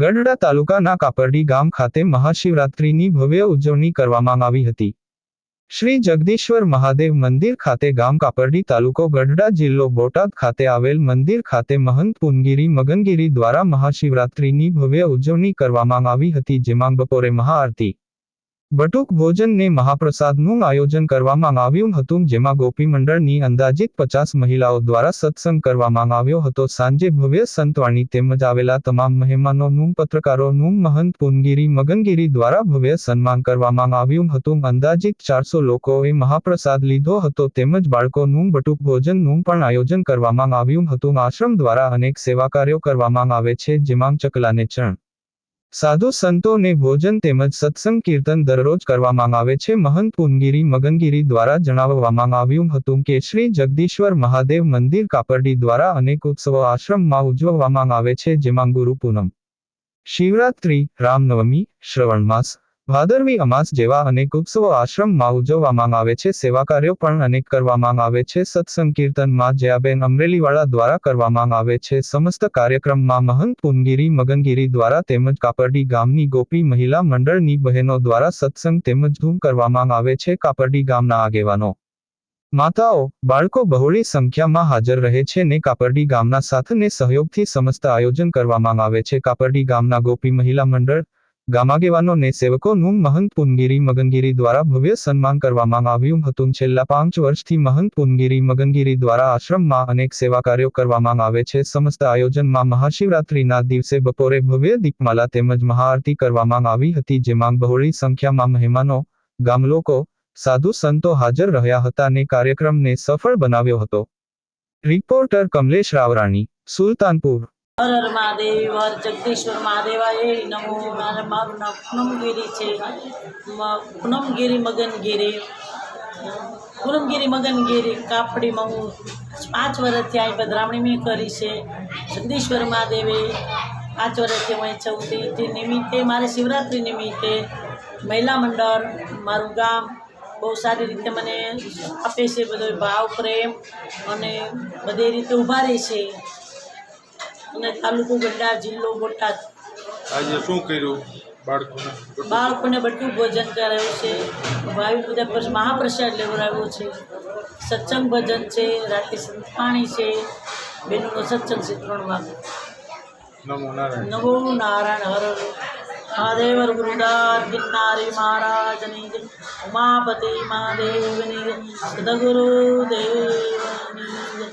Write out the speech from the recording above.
ગઢડા તાલુકાના કાપરડી ગામ ખાતે મહાશિવરાત્રિની ભવ્ય ઉજવણી કરવામાં આવી હતી. શ્રી જગદીશ્વર મહાદેવ મંદિર ખાતે ગામ કાપરડી તાલુકો ગઢડા જિલ્લો બોટાદ ખાતે આવેલ મંદિર ખાતે મહંત પુનગીરી મગનગીરી દ્વારા મહાશિવરાત્રિની ભવ્ય ઉજવણી કરવામાં આવી હતી, જેમાં બપોરે મહાઆરતી બટુક ભોજનને મહાપ્રસાદનું આયોજન કરવામાં આવ્યું હતું, જેમાં ગોપી મંડળની અંદાજિત પચાસ મહિલાઓ દ્વારા સત્સંગ કરવામાં આવ્યો હતો. સાંજે ભવ્ય સંતવાણી તેમજ આવેલા તમામ મહેમાનોનું, પત્રકારોનું મહંત પુનગીરી, મગનગીરી દ્વારા ભવ્ય સન્માન કરવામાં આવ્યું હતું. અંદાજિત ચારસો લોકોએ મહાપ્રસાદ લીધો હતો, તેમજ બાળકોનું બટુક ભોજનનું પણ આયોજન કરવામાં આવ્યું હતું. આશ્રમ દ્વારા અનેક સેવા કાર્યો કરવામાં આવે છે, જેમાં ચકલાને ચણ સાધુ સંતોને ભોજન તેમજ સત્સંગ કીર્તન દરરોજ કરવામાં આવે છે. મહંત પુનગીરી મગનગીરી દ્વારા જણાવવામાં આવ્યું હતું કે શ્રી જગદીશ્વર મહાદેવ મંદિર કાપરડી દ્વારા અનેક ઉત્સવો આશ્રમમાં ઉજવવામાં આવે છે, જેમાં ગુરુ પૂનમ, શિવરાત્રી, રામનવમી, શ્રવણ માસ ભાદરવી અમાસ જેવા અનેક ઉત્સવો આશ્રમમાં ઉજવવામાં આવે છે સેવા કાર્યો પણ અનેક કરવામાં આવે છે સત્સંગ કીર્તનમાં જયાબેન અમરેલીવાળા દ્વારા કરવામાં આવે છે, સમસ્ત કાર્યક્રમમાં મહંત પુનગીરી મગનગીરી દ્વારા તેમજ કાપરડી ગામની ગોપી મહિલા મંડળની બહેનો દ્વારા સત્સંગ તેમજ ધૂમ કરવામાં આવે છે, કાપરડી ગામના આગેવાનો. માતાઓ, બાળકો બહોળી સંખ્યામાં હાજર રહે છે ને કાપરડી ગામના સાથને સહયોગથી સમસ્ત આયોજન કરવામાં આવે છે, કાપરડી ગામના ગોપી મહિલા મંડળ ગામાગેવાનો સેવકોનું મહંત પુનગીરી મગનગીરી દ્વારા ભવ્ય સન્માન કરવામાં આવ્યું હતું. છેલ્લા પાંચ વર્ષથી મહંત પુનગીરી મગનગીરી દ્વારા આશ્રમમાં અનેક સેવા કાર્યો કરવામાં આવે છે. સમસ્ત આયોજનમાં મહાશિવરાત્રીના દિવસે બપોરે ભવ્ય દીપમાલા તેમજ મહાઆરતી કરવામાં આવી હતી, જેમાં બહોળી સંખ્યામાં મહેમાનો ગામલોકો સાધુ સંતો હાજર રહ્યા હતા અને કાર્યક્રમને સફળ બનાવ્યો હતો. રિપોર્ટર કમલેશ રાવરાણી, સુલતાનપુર. હર હર મહાદેવ, હર જગદીશ્વર મહાદેવાય નમો. મારે, મારું નામ પૂનમગીરી છે. પૂનમગીરી મગનગીરી. પૂનમગીરી મગનગીરી કાપડીમાં હું પાંચ વર્ષથી અહીં પધરામણી મેં કરી છે. જગદીશ્વર મહાદેવે પાંચ વર્ષથી હું ચૌથી તે નિમિત્તે મારે શિવરાત્રિ નિમિત્તે મહિલા મંડળ, મારું ગામ બહુ સારી રીતે મને આપે છે. બધો ભાવ, પ્રેમ અને બધી રીતે ઊભા રહે છે. અને તાલુકો ગઢડા જિલ્લો બોટાદ. આજે શું કર્યું બાળકોને? બાળકોને બધું ભોજન કરાયું છે. ભાવિ બધા મહાપ્રસાદ લેવડાવ્યો છે. સત્સંગ ભજન છે રાતે સંતપાણી છે. બેનોનો સત્સંગ છે ત્રણ વાગે. નમો નારાયણ. નમો નારાયણ હર મહાદેવ ગુરુદાર ગિરનારી મહારાજની ઉમાપતિ મહાદેવની સદગુરુ દેવની